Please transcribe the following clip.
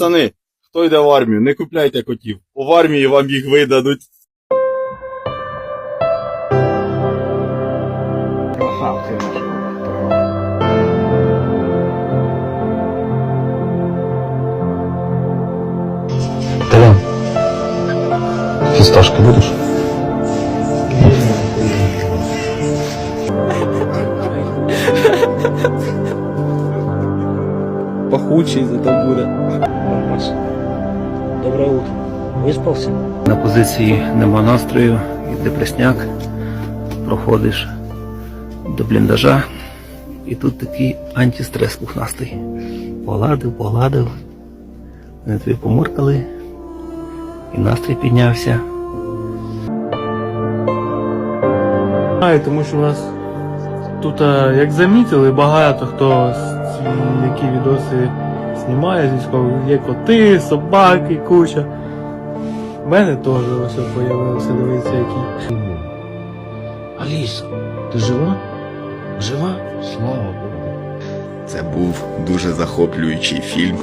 Пацани, хто йде в армію, не купляйте котів. В армії вам їх видадуть. Фисташки будешь? Пахучий зато буде. Доброе утро. Виспався? На позиції нема настрою, і депресняк. Проходиш до бліндажа, і тут такий антистрес пухнастий. Погладив, погладив. Вони тобі помуркали, і настрій піднявся. Тому що у нас тут, е, як замітили, багато хто з ці, які відоси знімає з військових. Є коти, собаки, куча. У мене теж ось з'явилося, дивіться, які. Аліса, ти жива? Жива? Слава Богу. Це був дуже захоплюючий фільм.